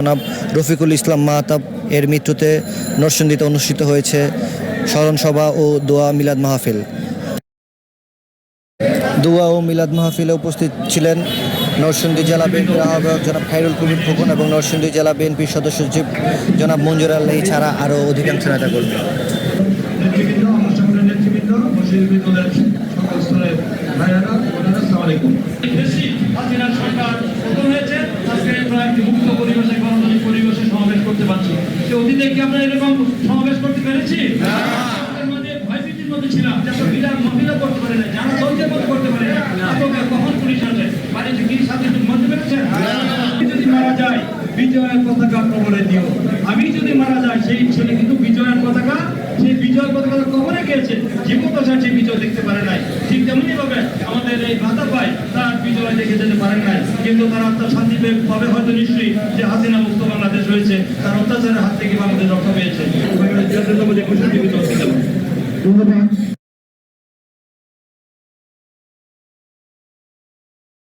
জনাব রফিকুল ইসলাম মাহতাব এর মৃত্যুতে নরসিংদীতে অনুষ্ঠিত হয়েছে স্মরণসভা ও দোয়া মিলাদ মাহফিল। দোয়া ও মিলাদ মাহফিলে উপস্থিত ছিলেন নরসিংদী জেলা বিএনপির আহ্বায়ক জনাব খাইরুল কবির খোকন এবং নরসিংদী জেলা বিএনপির সদস্য সচিব জনাব মঞ্জুর আল্লাহ ছাড়া আরও অধিকাংশ নেতা স্তরের ভাইয়ারা আসসালামু আলাইকুম। মুক্ত পরিবেশে গণতান্ত্রিক পরিবেশে সমাবেশ করতে পারছি। সে অতীতে কি আমরা এরকম সমাবেশ করতে পেরেছি? ভয়ভীতির মধ্যে ছিলাম। যে বিরাট মহিলা করতে পারি না যারা দলকে মত করতে পারে না কখন পুলিশ আসে বাড়িতে কি সাথে মধ্যে পেরেছেন আমি যদি মারা যায় বিজয়ের পতাকা কবরে দিও। আমি যদি মারা যাই সেই ছেলে কিন্তু বিজয়ের পতাকা সেই বিজয়ের পতাকা কবরে গিয়েছে জীবন দশা বিজয় দেখতে পারে নাই, ঠিক তেমনি ভাবে আমাদের এই ভাতা পায়, তার বিজয় দেখে যেতে পারেন নাই। কিন্তু তার আত্মার শান্তি পাবে হয়তো নিশ্চয়ই যে হাসিনা মুক্ত বাংলাদেশ হয়েছে, তার অত্যাচারের হাত থেকে বাংলাদেশ রক্ষা পেয়েছে। ধন্যবাদ।